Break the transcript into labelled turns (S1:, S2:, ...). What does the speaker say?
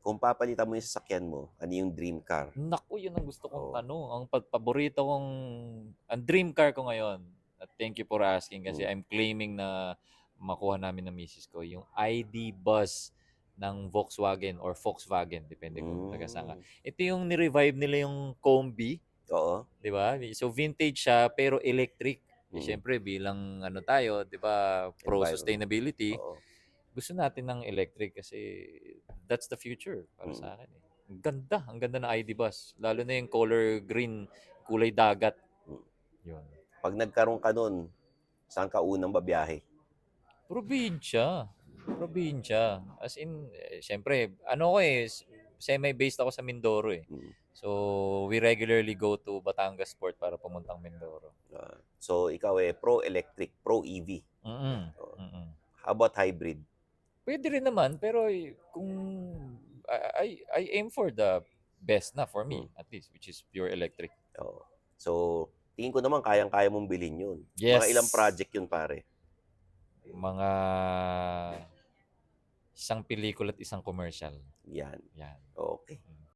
S1: kung papalitan mo yung sasakyan mo, ano yung dream car?
S2: Naku, yun ang gusto kong
S1: Oo.
S2: tanong. Ang pagpaborito kong, ang dream car ko ngayon, at thank you for asking kasi
S1: Mm.
S2: I'm claiming na makuha namin ng misis ko, yung ID bus ng Volkswagen or Volkswagen, depende kung taga saan ka.
S1: Mm.
S2: Ito yung ni-revive nila yung Combi,
S1: Oo.
S2: di ba? So vintage siya pero electric. Eh,
S1: Mm.
S2: Siyempre bilang ano tayo, di ba, pro sustainability,
S1: Oo.
S2: gusto natin ng electric kasi that's the future para
S1: Mm.
S2: sa akin. Eh. Ang ganda, ang ganda ng ID bus. Lalo na yung color green, kulay dagat.
S1: Mm.
S2: Yun.
S1: Pag nagkaroon ka nun, saan ka unang babiyahe?
S2: Probinsya. Probinsya. As in, eh, syempre, ano ko eh, semi-based ako sa Mindoro eh.
S1: Mm.
S2: So, we regularly go to Batangas Port para pumuntang Mindoro.
S1: Ah, so, ikaw eh, pro-electric, pro-EV.
S2: Mm-mm.
S1: Oo.
S2: Mm-mm.
S1: How about hybrid?
S2: Pwede rin naman, pero eh, kung I, I, I aim for the best na for me, at least, which is pure electric.
S1: Oo. So, tingin ko naman kayang-kaya mong bilhin yun.
S2: Yes.
S1: Mga ilang project yun, pare?
S2: Mga isang pelikula at isang commercial.
S1: Yan.
S2: Yan.
S1: Okay.